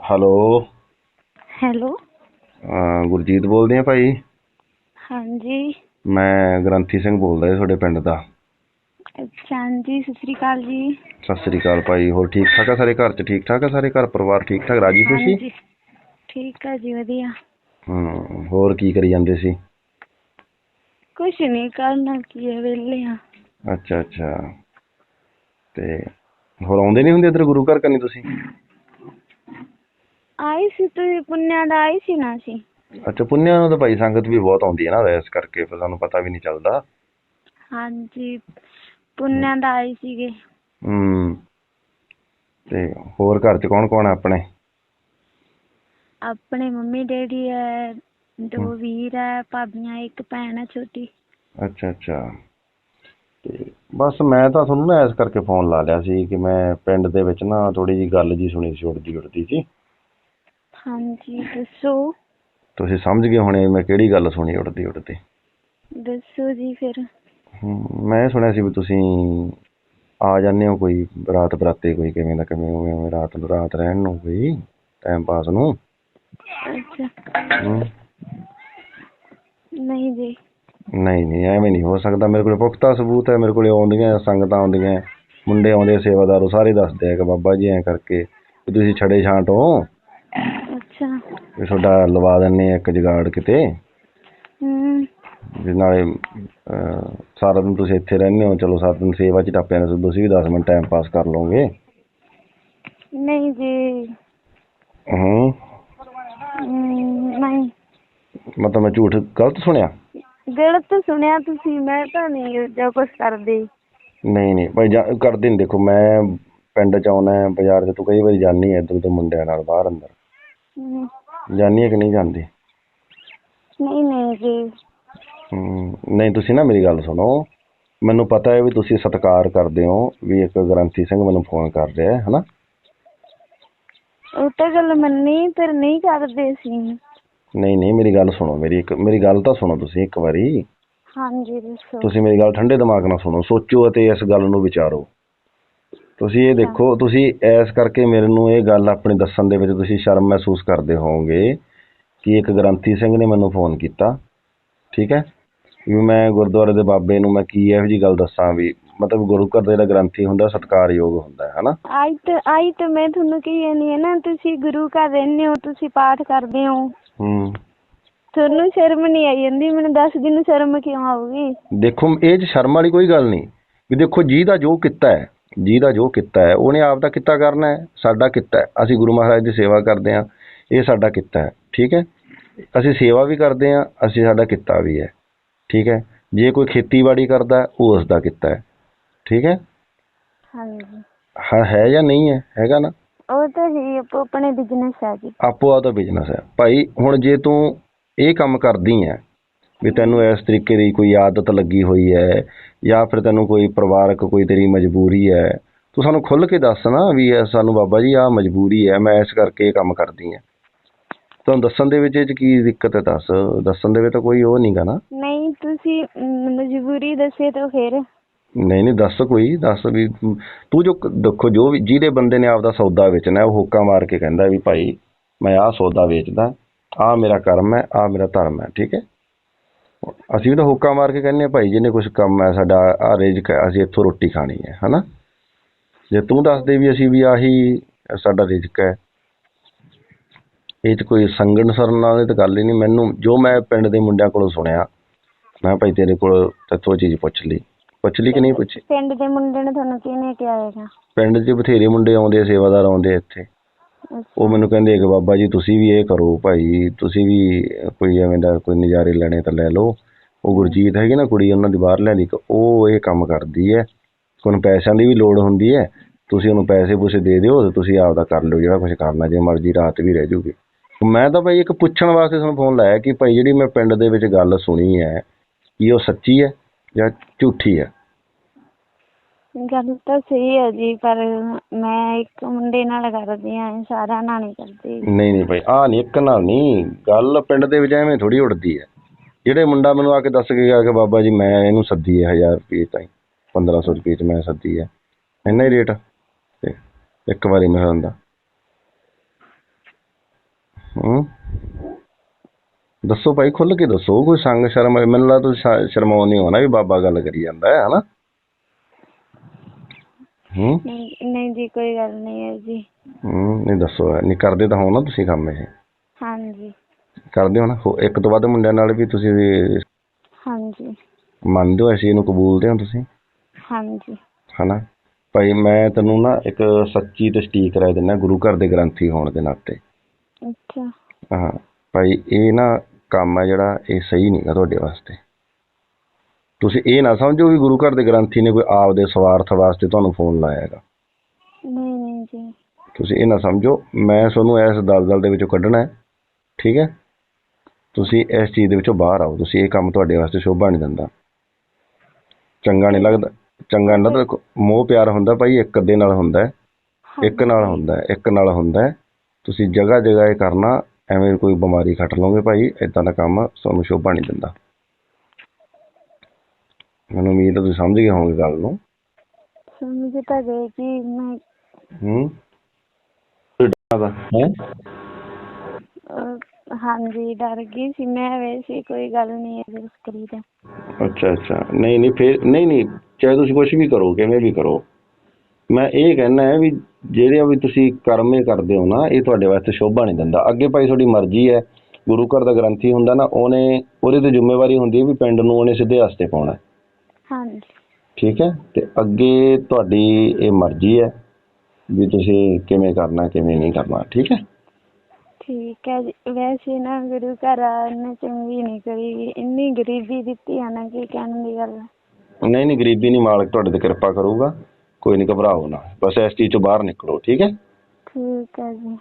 Hello. Hello. ਅਹ ਗੁਰਜੀਤ ਬੋਲਦੇ ਆ ਭਾਈ? ਹਾਂਜੀ। ਮੈਂ ਗ੍ਰੰਥੀ ਸਿੰਘ ਬੋਲਦਾ ਜੀ ਤੁਹਾਡੇ ਪਿੰਡ ਦਾ। ਅੱਛਾ ਹਾਂਜੀ ਸਤਿ ਸ੍ਰੀ ਅਕਾਲ ਜੀ। ਸਤਿ ਸ੍ਰੀ ਅਕਾਲ ਭਾਈ ਹੋਰ ਠੀਕ ਠਾਕ ਆ ਸਾਰੇ ਘਰ ਚ? ਠੀਕ ਠਾਕ ਆ ਸਾਰੇ ਘਰ ਪਰਿਵਾਰ? ਠੀਕ ਠਾਕ ਰਾਜੀ ਖੁਸ਼ੀ ਹਾਂਜੀ ਠੀਕ ਆ ਜੀ ਵਧੀਆ। ਹੂੰ ਹੋਰ ਕੀ ਕਰੀ ਜਾਂਦੇ ਸੀ? ਕੁਛ ਨਹੀਂ ਕਰਨਾ ਕੀ ਹੈ ਵਿਹਲੇ ਆ। ਅੱਛਾ ਅੱਛਾ। ਤੇ ਹੋਰ ਆਉਂਦੇ ਨਹੀਂ ਹੁੰਦੇ ਇੱਧਰ ਗੁਰੂ ਘਰ ਕਰਨੀ ਤੁਸੀਂ? ਆਈ ਸੀ ਤੁਸੀਂ ਪੁੰਨਿਆ ਦਾ ਆਈ ਸੀ ਨਾ ਸੀ। ਅੱਛਾ ਪੁੰਨਿਆਂ ਨੂੰ ਤਾਂ ਭਾਈ ਸੰਗਤ ਵੀ ਬਹੁਤ ਆਉਂਦੀ ਹੈ ਨਾ ਇਸ ਕਰਕੇ ਫਿਰ ਸਾਨੂੰ ਪਤਾ ਵੀ ਨਹੀਂ ਚੱਲਦਾ। ਹਾਂਜੀ ਪੁੰਨਿਆ ਦਾ ਆਏ ਸੀਗੇ। ਹੂੰ ਤੇ ਹੋਰ ਘਰ ਚ ਕੌਣ ਕੌਣ ਆਪਣੇ? ਆਪਣੇ ਮੰਮੀ ਡੈਡੀ ਹੈ ਦੋ। ਵੀਰ ਹੈ ਭਾਬੀਆਂ ਇੱਕ ਭੈਣ ਹੈ ਛੋਟੀ। ਅੱਛਾ ਅੱਛਾ। ਤੇ ਬਸ ਮੈਂ ਤਾਂ ਤੁਹਾਨੂੰ ਨਾ ਇਸ ਕਰਕੇ ਫੋਨ ਲਾ ਲਿਆ ਸੀ ਕਿ ਮੈਂ ਪਿੰਡ ਦੇ ਵਿੱਚ ਨਾ ਥੋੜੀ ਜੀ ਗੱਲ ਜੀ ਸੁਣੀ ਸੀ ਉੜਦੀ ਉੜਦੀ ਜੀ। ਹਾਂਜੀ ਦੱਸੋ? ਤੁਸੀਂ ਸਮਝ ਗਏ ਹੋਣੇ ਮੈਂ ਕਿਹੜੀ ਗੱਲ ਸੁਣੀ ਉੜਦੀ ਉੜਦੀ ਦੱਸੋ ਜੀ ਫਿਰ। ਹਮ, ਮੈਂ ਸੁਣਿਆ ਸੀ ਵੀ ਤੁਸੀਂ ਆ ਜਾਂਦੇ ਹੋ ਕੋਈ ਰਾਤ ਬਰਾਤੇ ਕੋਈ ਕਿਵੇਂ ਦਾ ਕਿਵੇਂ ਉਵੇਂ ਉਵੇਂ ਰਾਤ ਨੂੰ ਰਾਤ ਰਹਿਣ ਨੂੰ ਕੋਈ ਟਾਈਮ ਪਾਸ ਨੂੰ। ਅੱਛਾ। ਹਮ, ਨਹੀਂ ਜੀ। ਨਹੀਂ ਨਹੀਂ ਐਵੇਂ ਨਹੀਂ ਹੋ ਸਕਦਾ। ਮੇਰੇ ਕੋਲ ਪੁਖਤਾ ਸਬੂਤ ਹੈ ਮੇਰੇ ਕੋਲ ਆਉਂਦੀਆਂ ਸੰਗਤਾਂ ਆਉਂਦੀਆਂ ਮੁੰਡੇ ਆਉਂਦੇ ਸੇਵਾਦਾਰ ਉਹ ਸਾਰੇ ਦੱਸਦੇ ਆ ਕਿ ਬਾਬਾ ਜੀ ਐਂ ਕਰਕੇ ਵੀ ਤੁਸੀਂ ਛੜੇ ਛਾਂਟ ਹੋ। ਵੀ ਤੁਹਾਡਾ ਲਵਾ ਦਿੰਨੇ ਆ ਇੱਕ ਜਗਾੜ ਕਿਤੇ। ਹੂੰ। ਨਾਲੇ ਅਹ, ਸਾਰਾ ਦਿਨ ਤੁਸੀਂ ਇੱਥੇ ਰਹਿੰਦੇ ਹੋ ਚਲੋ ਸਾਰਾ ਦਿਨ ਸੇਵਾ ਚ ਟੱਪ ਜਾਂਦੇ ਤੁਸੀਂ ਵੀ 10 ਮਿੰਟ ਟਾਈਮ ਪਾਸ ਕਰ ਲਓਗੇ। ਨਹੀਂ ਜੀ। ਹੂੰ। ਹਮ, ਨਹੀਂ। ਮਤਲਬ ਮੈਂ ਝੂਠ ਗਲਤ ਸੁਣਿਆ? ਗਲਤ ਸੁਣਿਆ ਤੁਸੀਂ ਮੈਂ ਤਾਂ ਨਹੀਂ ਜੋ ਕੁਛ ਕਰਦੀ। ਨਹੀਂ ਨਹੀਂ ਭਾਈ ਜਾ- ਕਰਦੇ ਨਹੀਂ ਦੇਖੋ ਮੈਂ ਪਿੰਡ ਚ ਆਉਣਾ ਹੈ ਬਾਜ਼ਾਰ ਚ ਤੂੰ ਕਈ ਵਾਰੀ ਜਾਨੀ ਹੈ ਇੱਧਰ ਤੋਂ ਮੁੰਡਿਆਂ ਨਾਲ ਬਾਹਰ ਅੰਦਰ। ਹਮ, ਜਾਨੀ ਹੈ ਕਿ ਨਹੀਂ ਜਾਂਦੀ? ਨਹੀਂ ਨਹੀਂ ਜੀ। ਹਮ, ਨਹੀਂ ਤੁਸੀਂ ਨਾ ਮੇਰੀ ਗੱਲ ਸੁਣੋ। ਮੈਨੂੰ ਪਤਾ ਹੈ ਵੀ ਤੁਸੀਂ ਸਤਿਕਾਰ ਕਰਦੇ ਹੋ ਵੀ ਇੱਕ ਗ੍ਰੰਥੀ ਸਿੰਘ ਮੈਨੂੰ ਫੋਨ ਕਰ ਰਿਹਾ ਹੈ ਹਨਾ? ਉਹ ਤਾਂ ਗੱਲ ਮੰਨੀ ਪਰ ਨਹੀਂ ਕਰਦੇ ਸੀ। ਨਹੀਂ ਨਹੀਂ ਮੇਰੀ ਗੱਲ ਸੁਣੋ ਮੇਰੀ ਇੱਕ ਮੇਰੀ ਗੱਲ ਤਾਂ ਸੁਣੋ ਤੁਸੀਂ ਇੱਕ ਵਾਰੀ। ਹਾਂਜੀ ਦੱਸੋ। ਤੁਸੀਂ ਮੇਰੀ ਗੱਲ ਠੰਡੇ ਦਿਮਾਗ ਨਾਲ ਸੁਣੋ ਸੋਚੋ ਅਤੇ ਇਸ ਗੱਲ ਨੂੰ ਵਿਚਾਰੋ। ਤੁਸੀਂ ਇਹ ਦੇਖੋ ਤੁਸੀਂ ਇਸ ਕਰਕੇ ਮੇਰੇ ਨੂੰ ਇਹ ਗੱਲ ਆਪਣੀ ਦੱਸਣ ਦੇ ਵਿੱਚ ਤੁਸੀਂ ਸ਼ਰਮ ਮਹਿਸੂਸ ਕਰਦੇ ਹੋਵੋਗੇ ਕਿ ਇੱਕ ਗ੍ਰੰਥੀ ਸਿੰਘ ਨੇ ਮੈਨੂੰ ਫੋਨ ਕੀਤਾ ਠੀਕ ਹੈ? ਵੀ ਮੈਂ ਗੁਰਦੁਆਰੇ ਦੇ ਬਾਬੇ ਨੂੰ ਮੈਂ ਕੀ ਇਹੋ ਜੀ ਗੱਲ ਦੱਸਾਂ ਵੀ ਮਤਲਬ ਗੁਰੂ ਘਰ ਦਾ ਜਿਹੜਾ ਗ੍ਰੰਥੀ ਹੁੰਦਾ ਸਤਿਕਾਰਯੋਗ ਹੁੰਦਾ ਹੈ ਹਨਾ? ਆਈ ਤਾਂ ਆਈ ਤਾਂ ਮੈਂ ਤੁਹਾਨੂੰ ਕਹੀ ਨਹੀਂ ਹੈ ਨਾ ਤੁਸੀਂ ਗੁਰੂ ਘਰ ਰਹਿੰਦੇ ਹੋ ਤੁਸੀਂ ਪਾਠ ਕਰਦੇ ਹੋ। ਹੂੰ। ਤੁਹਾਨੂੰ ਸ਼ਰਮ ਨਹੀਂ ਆਈ ਜਾਂਦੀ ਮੈਨੂੰ ਦੱਸ ਦਿਨ ਸ਼ਰਮ ਕਿਉਂ ਆਊਗੀ? ਦੇਖੋ ਇਹ ਚ ਸ਼ਰਮ ਵਾਲੀ ਕੋਈ ਗੱਲ ਨਹੀਂ। ਵੀ ਦੇਖੋ ਜੀ ਦਾ ਜੋ ਕੀਤਾ ਹੈ ਜੀ ਦਾ ਜੋ ਕੀਤਾ ਹੈ ਉਹਨੇ ਆਪ ਦਾ ਕਿੱਤਾ ਕਰਨਾ ਹੈ ਸਾਡਾ ਕਿੱਤਾ ਅਸੀਂ ਗੁਰੂ ਮਹਾਰਾਜ ਦੀ ਸੇਵਾ ਕਰਦੇ ਹਾਂ ਇਹ ਸਾਡਾ ਕਿੱਤਾ ਹੈ ਠੀਕ ਹੈ? ਅਸੀਂ ਸੇਵਾ ਵੀ ਕਰਦੇ ਹਾਂ ਅਸੀਂ ਸਾਡਾ ਕਿੱਤਾ ਵੀ ਹੈ ਠੀਕ ਹੈ? ਜੇ ਕੋਈ ਖੇਤੀਬਾੜੀ ਕਰਦਾ ਉਹ ਉਸ ਦਾ ਕਿੱਤਾ ਹੈ ਠੀਕ ਹੈ? ਹਾਂਜੀ। ਹਾਂ ਹੈ ਜਾਂ ਨਹੀਂ ਹੈ ਹੈਗਾ ਨਾ? ਉਹ ਤਾਂ ਹੀ ਆਪੋ ਆਪਣੇ ਬਿਜ਼ਨਸ ਹੈ ਜੀ। ਆਪੋ ਆਪਦਾ ਬਿਜ਼ਨਸ ਹੈ। ਭਾਈ ਹੁਣ ਜੇ ਤੂੰ ਇਹ ਕੰਮ ਕਰਦੀ ਹੈ ਵੀ ਤੈਨੂੰ ਇਸ ਤਰੀਕੇ ਦੀ ਕੋਈ ਆਦਤ ਲੱਗੀ ਹੋਈ ਹੈ ਜਾਂ ਫਿਰ ਤੈਨੂੰ ਕੋਈ ਪਰਿਵਾਰਕ ਕੋਈ ਤੇਰੀ ਮਜਬੂਰੀ ਹੈ ਤੂੰ ਸਾਨੂੰ ਖੁੱਲ੍ਹ ਕੇ ਦੱਸ ਨਾ ਵੀ ਇਹ ਸਾਨੂੰ ਬਾਬਾ ਜੀ ਆਹ ਮਜਬੂਰੀ ਹੈ ਮੈਂ ਇਸ ਕਰਕੇ ਇਹ ਕੰਮ ਕਰਦੀ ਹਾਂ। ਤੁਹਾਨੂੰ ਦੱਸਣ ਦੇ ਵਿੱਚ ਇਹ 'ਚ ਕੀ ਦਿੱਕਤ ਹੈ ਦੱਸ ਦੱਸਣ ਦੇ ਵਿੱਚ ਤਾਂ ਕੋਈ ਉਹ ਨਹੀਂਗਾ ਨਾ। ਨਹੀਂ ਤੁਸੀਂ ਮਜਬੂਰੀ ਦੱਸੇ ਤਾਂ ਫਿਰ। ਨਹੀਂ ਨਹੀਂ ਦੱਸ ਕੋਈ ਦੱਸ ਵੀ ਤੂੰ ਤੂੰ ਜੋ ਕ- ਦੇਖੋ ਜੋ ਵੀ ਜਿਹਦੇ ਬੰਦੇ ਨੇ ਆਪਦਾ ਸੌਦਾ ਵੇਚਣਾ ਹੈ, ਉਹ ਹੋਕਾ ਮਾਰ ਕੇ ਕਹਿੰਦਾ ਵੀ ਭਾਈ ਮੈਂ ਆਹ ਸੌਦਾ ਵੇਚਦਾ ਆਹ ਮੇਰਾ ਕਰਮ ਹੈ ਆਹ ਮੇਰਾ ਧਰਮ ਹੈ ਠੀਕ ਹੈ? ਅਸੀਂ ਵੀ ਤਾਂ ਹੋਕਾ ਮਾਰ ਕੇ ਕਹਿੰਦੇ ਹਾਂ ਭਾਈ ਜਿਹਨੇ ਕੁਝ ਕੰਮ ਹੈ ਸਾਡਾ ਆਹ ਰਿਜ਼ਕ ਹੈ ਅਸੀਂ ਇੱਥੋਂ ਰੋਟੀ ਖਾਣੀ ਹੈ ਹਨਾ? ਜੇ ਤੂੰ ਦੱਸ ਦੇ ਵੀ ਅਸੀਂ ਵੀ ਆਹੀ ਸਾਡਾ ਰਿਜ਼ਕ ਹੈ। ਇਹ 'ਚ ਕੋਈ ਸੰਗਣ ਸਰਨ ਵਾਲੀ ਤਾਂ ਗੱਲ ਹੀ ਨਹੀਂ। ਮੈਨੂੰ ਜੋ ਮੈਂ ਪਿੰਡ ਦੇ ਮੁੰਡਿਆਂ ਕੋਲੋਂ ਸੁਣਿਆ ਮੈਂ ਭਾਈ ਤੇਰੇ ਕੋਲ ਤੈਥੋਂ ਚੀਜ਼ ਪੁੱਛ ਲਈ। ਪੁੱਛ ਲਈ ਕਿ ਨਹੀਂ ਪੁੱਛੀ? ਪਿੰਡ ਦੇ ਮੁੰਡੇ ਨੇ ਤੁਹਾਨੂੰ ਕਿਹਨੇ ਕਿਹਾ ਹੈਗਾ? ਪਿੰਡ 'ਚ ਬਥੇਰੇ ਮੁੰਡੇ ਆਉਂਦੇ ਆ ਸੇਵਾਦਾਰ ਆਉਂਦੇ ਆ ਇੱਥੇ। ਉਹ ਮੈਨੂੰ ਕਹਿੰਦੇ ਕਿ ਬਾਬਾ ਜੀ, ਤੁਸੀਂ ਵੀ ਇਹ ਕਰੋ ਭਾਈ, ਤੁਸੀਂ ਵੀ ਕੋਈ ਐਵੇਂ ਦਾ ਕੋਈ ਨਜ਼ਾਰੇ ਲੈਣੇ ਤਾਂ ਲੈ ਲਓ। ਉਹ ਗੁਰਜੀਤ ਹੈਗੀ ਨਾ ਕੁੜੀ, ਉਹਨਾਂ ਦੀ ਬਾਹਰ ਲੈਣੀ ਉਹ ਇਹ ਕੰਮ ਕਰਦੀ ਹੈ। ਉਹਨੂੰ ਪੈਸਿਆਂ ਦੀ ਵੀ ਲੋੜ ਹੁੰਦੀ ਹੈ। ਤੁਸੀਂ ਉਹਨੂੰ ਪੈਸੇ ਪੂਸੇ ਦੇ ਦਿਓ ਤੇ ਤੁਸੀਂ ਆਪਦਾ ਕਰ ਲਿਓ, ਜਿਹੜਾ ਕੁਝ ਕਰਨਾ, ਜੇ ਮਰਜ਼ੀ ਰਾਤ ਵੀ ਰਹਿ ਜੂਗੀ। ਮੈਂ ਤਾਂ ਭਾਈ ਇੱਕ ਪੁੱਛਣ ਵਾਸਤੇ ਤੁਹਾਨੂੰ ਫੋਨ ਲਾਇਆ ਕਿ ਭਾਈ ਜਿਹੜੀ ਮੈਂ ਪਿੰਡ ਦੇ ਵਿੱਚ ਗੱਲ ਸੁਣੀ ਹੈ, ਕੀ ਉਹ ਸੱਚੀ ਹੈ ਜਾਂ ਝੂਠੀ ਹੈ? ਗੱਲ ਤਾਂ ਸਹੀ ਹੈ ਜੀ, ਪਰ ਮੈਂ ਇੱਕ ਮੁੰਡੇ ਨਾਲ ਕਰਦੀ ਆ ਸਾਰਿਆਂ ਨਾਲ ਨਹੀਂ ਕਰਦੀ ਨਹੀਂ ਨਹੀਂ ਭਾਈ ਆ ਨਹੀਂ, ਇੱਕ ਨਾਲ ਨਹੀਂ। ਗੱਲ ਪਿੰਡ ਦੇ ਵਿੱਚ ਐਵੇਂ ਥੋੜੀ ਉੜਦੀ ਹੈ। ਜਿਹੜੇ ਮੁੰਡਾ ਮੈਨੂੰ ਆ ਕੇ ਦੱਸ ਕੇ ਗਿਆ ਕਿ ਬਾਬਾ ਜੀ, ਮੈਂ ਇਹਨੂੰ ਸੱਦੀ ਹੈ 1000 ਰੁਪਏ ਤਾਈਂ 1500 ਰੁਪਏ ਚ ਮੈਂ ਸੱਦੀ ਹੈ। ਇੰਨਾ ਹੀ ਰੇਟ ਤੇ ਇੱਕ ਵਾਰੀ ਮੈਂ ਹੁੰਦਾ। ਹੂੰ? ਦੱਸੋ ਭਾਈ ਖੁੱਲ ਕੇ ਦੱਸੋ, ਕੋਈ ਸੰਗ ਸ਼ਰਮ ਮੈਨੂੰ ਲੱਗਦਾ ਤੁਸੀਂ ਸ਼ਾ- ਸ਼ਰਮਾਉ ਨਹੀਂ ਹੋਣਾ ਵੀ ਬਾਬਾ ਗੱਲ ਕਰੀ ਜਾਂਦਾ ਹੈ, ਹਨਾ? ਹੂੰ? ਨਹੀਂ ਨਹੀਂ ਜੀ ਕੋਈ ਗੱਲ ਨਹੀਂ ਹੈ ਜੀ। ਹੂੰ ਨਹੀਂ ਦੱਸੋ ਨਹੀਂ ਕਰਦੇ ਤਾਂ ਹੋ ਨਾ ਤੁਸੀਂ ਕੰਮ ਇਹ? ਹਾਂਜੀ। ਕਰਦੇ ਹੋ ਨਾ? ਹੋ- ਇੱਕ ਤੋਂ ਵੱਧ ਮੁੰਡਿਆਂ ਨਾਲ ਵੀ ਤੁਸੀਂ ਵੀ ਹਾਂਜੀ। ਮੰਨਦੇ ਹੋ ਇਸ ਚੀਜ਼ ਨੂੰ ਕਬੂਲਦੇ ਹੋ ਤੁਸੀਂ? ਹਾਂਜੀ। ਹਨਾ? ਭਾਈ ਮੈਂ ਤੈਨੂੰ ਨਾ ਇੱਕ ਸੱਚੀ ਤੇ ਸਟੀਕ ਰਾਏ ਦਿੰਦਾ ਗੁਰੂ ਘਰ ਦੇ ਗ੍ਰੰਥੀ ਹੋਣ ਦੇ ਨਾਤੇ। ਅੱਛਾ। ਹਾਂ ਭਾਈ ਇਹ ਨਾ ਕੰਮ ਹੈ ਜਿਹੜਾ ਇਹ ਸਹੀ ਨਹੀਂਗਾ ਤੁਹਾਡੇ ਵਾਸਤੇ। ਤੁਸੀਂ ਇਹ ਨਾ ਸਮਝੋ ਵੀ ਗੁਰੂ ਘਰ ਦੇ ਗ੍ਰੰਥੀ ਨੇ ਕੋਈ ਆਪ ਦੇ ਸਵਾਰਥ ਵਾਸਤੇ ਤੁਹਾਨੂੰ ਫੋਨ ਲਾਇਆ ਹੈਗਾ। ਨਹੀਂ ਨਹੀਂ ਜੀ। ਤੁਸੀਂ ਇਹ ਨਾ ਸਮਝੋ ਮੈਂ ਤੁਹਾਨੂੰ ਇਸ ਦਲਦਲ ਦੇ ਵਿੱਚੋਂ ਕੱਢਣਾ ਹੈ ਠੀਕ ਹੈ? ਤੁਸੀਂ ਇਸ ਚੀਜ਼ ਦੇ ਵਿੱਚੋਂ ਬਾਹਰ ਆਓ ਤੁਸੀਂ ਇਹ ਕੰਮ ਤੁਹਾਡੇ ਵਾਸਤੇ ਸ਼ੋਭਾ ਨਹੀਂ ਦਿੰਦਾ। ਚੰਗਾ ਨਹੀਂ ਲੱਗਦਾ ਚੰਗਾ ਨਹੀਂ ਲੱਗਦਾ ਦੇਖੋ, ਮੋਹ ਪਿਆਰ ਹੁੰਦਾ ਭਾਈ ਇੱਕ ਦੇ ਨਾਲ ਹੁੰਦਾ ਇੱਕ ਨਾਲ ਹੁੰਦਾ ਇੱਕ ਨਾਲ ਹੁੰਦਾ ਤੁਸੀਂ ਜਗ੍ਹਾ ਜਗ੍ਹਾ ਇਹ ਕਰਨਾ ਐਵੇਂ ਕੋਈ ਬਿਮਾਰੀ ਖੱਟ ਲਓਗੇ ਭਾਈ ਇਦਾਂ ਦਾ ਕੰਮ ਤੁਹਾਨੂੰ ਸ਼ੋਭਾ ਨਹੀਂ ਦਿੰਦਾ। ਮੈਨੂੰ ਉਮੀਦ ਹੈ ਤੁਸੀਂ ਸਮਝ ਗਏ ਹੋਵੋਗੇ ਗੱਲ ਨੂੰ। ਸਮਝ ਤਾਂ ਗਏ ਜੀ ਮੈਂ ਹੂੰ। ਹੈ? ਅਹ, ਹਾਂਜੀ ਡਰ ਗਈ ਸੀ ਮੈਂ ਵੈਸੇ ਕੋਈ ਗੱਲ ਨਹੀਂ ਹੈ ਉਸ ਕਰੀ ਦਾ ਅੱਛਾ ਅੱਛਾ। ਨਹੀਂ ਨਹੀਂ ਫਿਰ ਨਹੀਂ ਨਹੀਂ ਚਾਹੇ ਤੁਸੀਂ ਕੁਝ ਵੀ ਕਰੋ ਕਿਵੇਂ ਵੀ ਕਰੋ। ਮੈਂ ਇਹ ਕਹਿਣਾ ਹੈ ਵੀ ਜਿਹੜੇ ਵੀ ਤੁਸੀਂ ਕਰਮ ਕਰਦੇ ਹੋ ਨਾ ਇਹ ਤੁਹਾਡੇ ਵਾਸਤੇ ਸ਼ੋਭਾ ਨਹੀਂ ਦਿੰਦਾ। ਅੱਗੇ ਭਾਈ ਤੁਹਾਡੀ ਮਰਜ਼ੀ ਹੈ। ਗੁਰੂ ਘਰ ਦਾ ਗ੍ਰੰਥੀ ਹੁੰਦਾ ਨਾ ਉਹਨੇ ਉਹਦੇ ਤੇ ਜ਼ਿੰਮੇਵਾਰੀ ਹੁੰਦੀ ਹੈ ਵੀ ਪਿੰਡ ਨੂੰ ਉਹਨੇ ਸਿੱਧੇ ਰਸਤੇ ਪਾਉਣਾ ਹੈ। ਹਾਂਜੀ। ਠੀਕ ਹੈ? ਤੇ ਅੱਗੇ ਤੁਹਾਡੀ ਇਹ ਮਰਜ਼ੀ ਹੈ ਵੀ ਤੁਸੀਂ ਕਿਵੇਂ ਕਰਨਾ ਕਿਵੇਂ ਨਹੀਂ ਕਰਨਾ ਠੀਕ ਹੈ? ਠੀਕ ਹੈ ਜੀ। ਵੈਸੇ ਨਾ ਗੁਰੂ ਘਰ ਨੇ ਚੰਗੀ ਨਹੀਂ ਕਰੀ ਇੰਨੀ ਗਰੀਬੀ ਦਿੱਤੀ ਆ ਨਾ ਕੀ ਕਹਿਣ ਦੀ ਗੱਲ ਹੈ। ਨਹੀਂ ਨਹੀਂ ਗਰੀਬੀ ਨਹੀਂ ਮਾਲਕ ਤੁਹਾਡੇ ਤੇ ਕਿਰਪਾ ਕਰੂਗਾ। ਕੋਈ ਨਹੀਂ ਘਬਰਾਓ ਨਾ। ਬਸ ਇਸ ਚੀਜ਼ ਤੋਂ ਬਾਹਰ ਨਿਕਲੋ ਠੀਕ ਹੈ? ਠੀਕ ਹੈ ਜੀ।